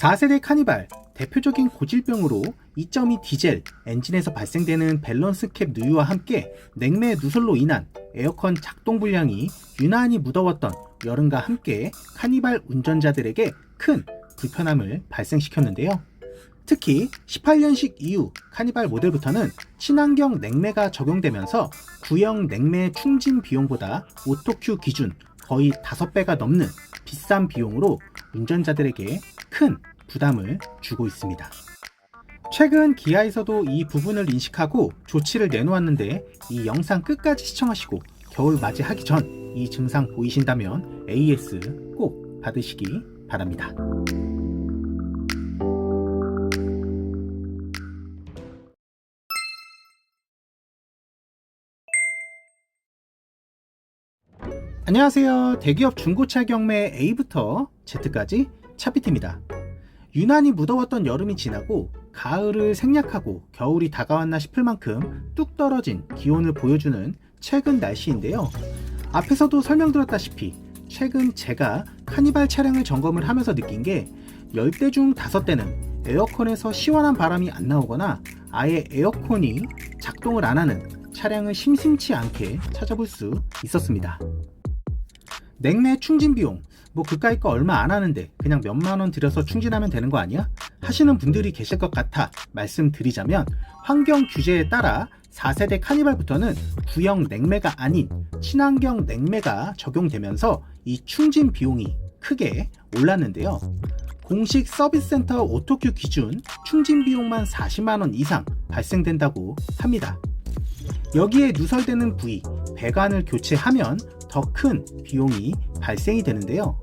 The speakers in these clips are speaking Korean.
4세대 카니발 대표적인 고질병으로 2.2 디젤 엔진에서 발생되는 밸런스 캡 누유와 함께 냉매 누설로 인한 에어컨 작동 불량이 유난히 무더웠던 여름과 함께 카니발 운전자들에게 큰 불편함을 발생시켰는데요. 특히 18년식 이후 카니발 모델부터는 친환경 냉매가 적용되면서 구형 냉매 충진 비용보다 오토큐 기준 거의 5배가 넘는 비싼 비용으로 운전자들에게 큰 부담을 주고 있습니다. 최근 기아에서도 이 부분을 인식하고 조치를 내놓았는데 이 영상 끝까지 시청하시고 겨울 맞이하기 전 이 증상 보이신다면 AS 꼭 받으시기 바랍니다. 안녕하세요. 대기업 중고차 경매 A부터 Z까지 차피트입니다. 유난히 무더웠던 여름이 지나고 가을을 생략하고 겨울이 다가왔나 싶을 만큼 뚝 떨어진 기온을 보여주는 최근 날씨인데요. 앞에서도 설명드렸다시피 최근 제가 카니발 차량을 점검을 하면서 느낀 게 10대 중 5대는 에어컨에서 시원한 바람이 안 나오거나 아예 에어컨이 작동을 안 하는 차량을 심심치 않게 찾아볼 수 있었습니다. 냉매 충진 비용 뭐 그까이 거 얼마 안 하는데 그냥 몇만 원 들여서 충진하면 되는 거 아니야? 하시는 분들이 계실 것 같아 말씀드리자면 환경 규제에 따라 4세대 카니발부터는 구형 냉매가 아닌 친환경 냉매가 적용되면서 이 충진 비용이 크게 올랐는데요. 공식 서비스 센터 오토큐 기준 충진 비용만 40만원 이상 발생된다고 합니다. 여기에 누설되는 부위, 배관을 교체하면 더 큰 비용이 발생이 되는데요.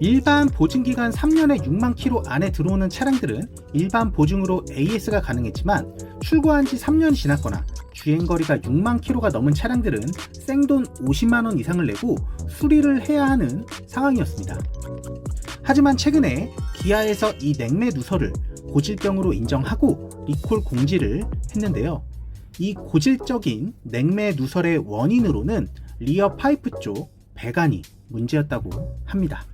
일반 보증기간 3년에 6만 킬로 안에 들어오는 차량들은 일반 보증으로 AS가 가능했지만 출고한 지 3년이 지났거나 주행거리가 6만 킬로가 넘은 차량들은 생돈 50만 원 이상을 내고 수리를 해야 하는 상황이었습니다. 하지만 최근에 기아에서 이 냉매 누설을 고질병으로 인정하고 리콜 공지를 했는데요. 이 고질적인 냉매 누설의 원인으로는 리어 파이프 쪽 배관이 문제였다고 합니다.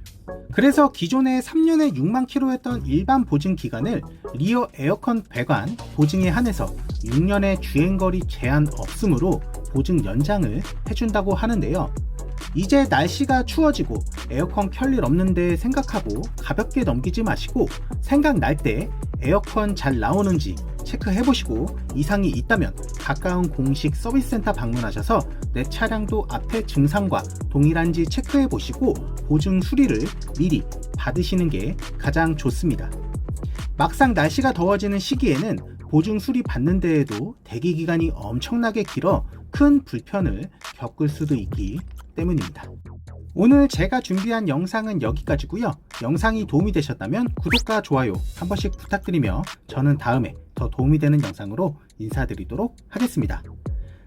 그래서 기존에 3년에 6만 킬로였던 일반 보증 기간을 리어 에어컨 배관 보증에 한해서 6년의 주행거리 제한 없음으로 보증 연장을 해준다고 하는데요. 이제 날씨가 추워지고 에어컨 켤일 없는데 생각하고 가볍게 넘기지 마시고 생각날 때 에어컨 잘 나오는지 체크해 보시고 이상이 있다면 가까운 공식 서비스 센터 방문하셔서 내 차량도 앞에 증상과 동일한지 체크해 보시고 보증 수리를 미리 받으시는 게 가장 좋습니다. 막상 날씨가 더워지는 시기에는 보증 수리 받는 데에도 대기 기간이 엄청나게 길어 큰 불편을 겪을 수도 있기 때문입니다. 오늘 제가 준비한 영상은 여기까지고요. 영상이 도움이 되셨다면 구독과 좋아요 한 번씩 부탁드리며 저는 다음에 더 도움이 되는 영상으로 인사드리도록 하겠습니다.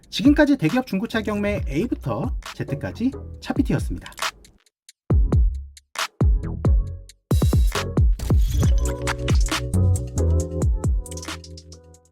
지금까지 대기업 중고차 경매 A부터 Z까지 차피티였습니다.